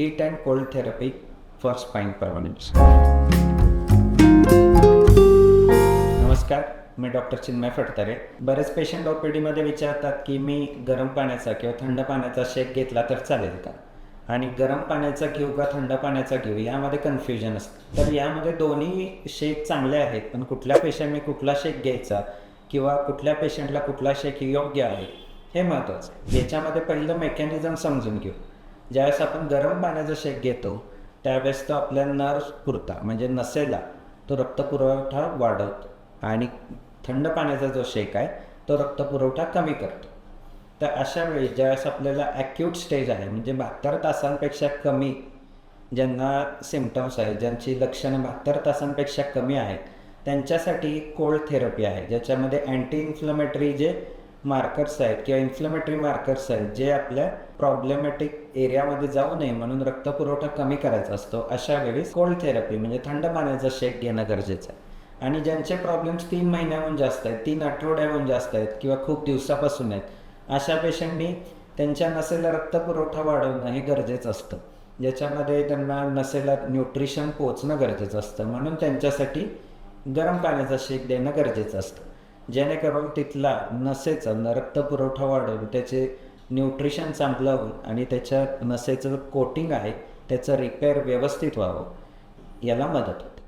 Heat and cold therapy for spine permanence नमस्कार मी doctor Chinmay Phadtare. बरेच पेशंट ओ पी डीमध्ये विचारतात की मी गरम पाण्याचा किंवा थंड पाण्याचा शेक घेतला तर चालेल का? आणि गरम पाण्याचा घेऊ का थंड पाण्याचा घेऊ यामध्ये कन्फ्युजन असतं. तर यामध्ये दोन्ही शेक चांगले आहेत पण कुठल्या पेशंटने कुठला शेक घ्यायचा किंवा कुठल्या पेशंटला कुठला शेक योग्य आहे हे महत्त्वाचं याच्यामध्ये पहिलं मेकॅनिझम समजून घेऊ. ज्यावेळेस आपण गरम पाण्याचा शेक घेतो त्यावेळेस तो आपल्या नर पुरता म्हणजे नसेला तो रक्तपुरवठा वाढवतो. आणि थंड पाण्याचा जो शेक आहे तो रक्तपुरवठा कमी करतो. तर अशा वेळेस ज्यावेळेस आपल्याला ॲक्यूट स्टेज आहे म्हणजे बहात्तर तासांपेक्षा कमी ज्यांना सिमटम्स आहेत ज्यांची लक्षणं बहात्तर तासांपेक्षा कमी आहेत त्यांच्यासाठी कोल्ड थेरपी आहे ज्याच्यामध्ये अँटी इन्फ्लमेटरी जे मार्कर्स आहेत किंवा इन्फ्लमेटरी मार्कर्स आहेत जे आपल्या प्रॉब्लेमॅटिक एरियामध्ये जाऊ नये म्हणून रक्तपुरवठा कमी करायचा असतो अशा वेळेस कोल्ड थेरपी म्हणजे थंड पाण्याचा शेक घेणं गरजेचं आहे. आणि ज्यांचे प्रॉब्लेम्स तीन महिन्याहून जास्त आहेत तीन आठवड्याहून जास्त आहेत किंवा खूप दिवसापासून आहेत अशा पेशंटनी त्यांच्या नसेला रक्तपुरवठा वाढवणं हे गरजेचं असतं. ज्याच्यामध्ये त्यांना नसेला न्यूट्रिशन पोचणं गरजेचं असतं म्हणून त्यांच्यासाठी गरम पाण्याचा शेक देणं गरजेचं असतं. जेणेकरून तिथला नसेचा रक्तपुरवठा वाढून त्याचे न्यूट्रिशन चांगलं होईल आणि त्याच्या नसेचं कोटिंग आहे त्याचं रिपेअर व्यवस्थित व्हावं याला मदत होते.